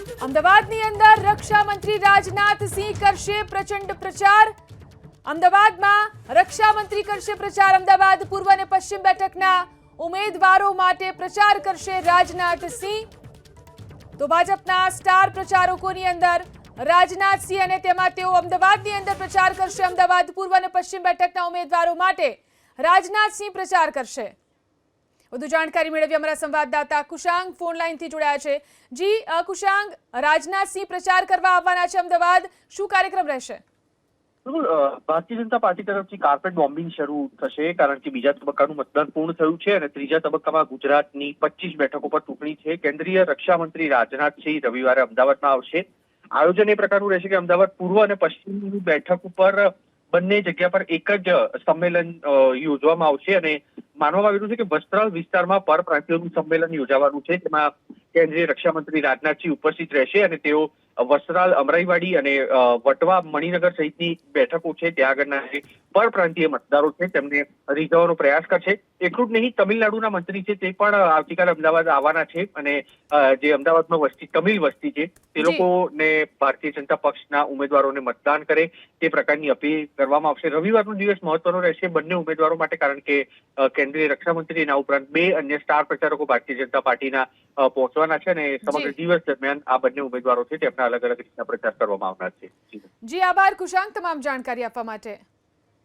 અમદાવાદની અંદર રક્ષા મંત્રી રાજનાથ સિંહ કરશે પ્રચંડ પ્રચાર. અમદાવાદમાં રક્ષા મંત્રી કરશે પ્રચાર. અમદાવાદ પૂર્વ અને પશ્ચિમ બેઠકના ઉમેદવારો માટે પ્રચાર કરશે રાજનાથ સિંહ તો ભાજપના સ્ટાર પ્રચારકોની અંદર રાજનાથસિંહ અને તેમાં તેઓ અમદાવાદની અંદર પ્રચાર કરશે. અમદાવાદ પૂર્વ અને પશ્ચિમ બેઠકના ઉમેદવારો માટે રાજનાથસિંહ પ્રચાર કરશે. વધુ જાણકારી મેળવી અમારા સંવાદદાતા કુશાંગ ફોન લાઈનથી જોડાયા છે. જી કુશાંગ રાજનાથસિંહ પ્રચાર કરવા આવવાના છે અમદાવાદ. શું કાર્યક્રમ રહેશે? ભારતીય જનતા પાર્ટી તરફથી કાર્પેટ બોમ્બિંગ શરૂ થશે, કારણ કે બીજા તબક્કાનું મતદાન પૂર્ણ થયું છે અને ત્રીજા તબક્કામાં ગુજરાતની પચીસ બેઠકો પર ચૂંટણી છે. કેન્દ્રીય રક્ષામંત્રી રાજનાથસિંહ રવિવારે અમદાવાદમાં આવશે. આયોજન એ પ્રકારનું રહેશે કે અમદાવાદ પૂર્વ અને પશ્ચિમની બેઠક ઉપર બંને જગ્યા પર એક જ સંમેલન યોજવામાં આવશે અને માનવામાં આવી રહ્યું છે કે વસ્ત્રાલ વિસ્તારમાં પરપ્રાંતિઓનું સંમેલન યોજાવાનું છે. તેમાં કેન્દ્રીય રક્ષામંત્રી રાજનાથસિંહ ઉપસ્થિત રહેશે અને તેઓ વસ્ત્રાલ અમરાઈવાડી અને વટવા મણિનગર સહિતની બેઠકો છે ત્યાં આગળના જે પરપ્રાંતીય મતદારો છે તેમને રીઝવવાનો પ્રયાસ કરશે એટલું જ નહીં તમિલનાડુના મંત્રી છે તે પણ આવતીકાલે અમદાવાદ આવવાના છે અને જે અમદાવાદમાં વસ્તી તમિલ વસ્તી છે તે. લોકોને ભારતીય જનતા પક્ષના ઉમેદવારોને મતદાન કરે તે પ્રકારની અપીલ કરવામાં આવશે રવિવારનો દિવસ મહત્વનો રહેશે બંને ઉમેદવારો માટે કારણ કે કેન્દ્રીય રક્ષામંત્રી એના ઉપરાંત બે અન્ય સ્ટાર પ્રચારકો ભારતીય જનતા પાર્ટીના પહોંચવાના છે અને સમગ્ર દિવસ દરમિયાન આ બંને ઉમેદવારો છે તેમના અલગ અલગ રીતના પ્રચાર કરવામાં આવનાર છે. જી. જી આભાર. કુશાંક તમામ જાણકારી આપવા માટે.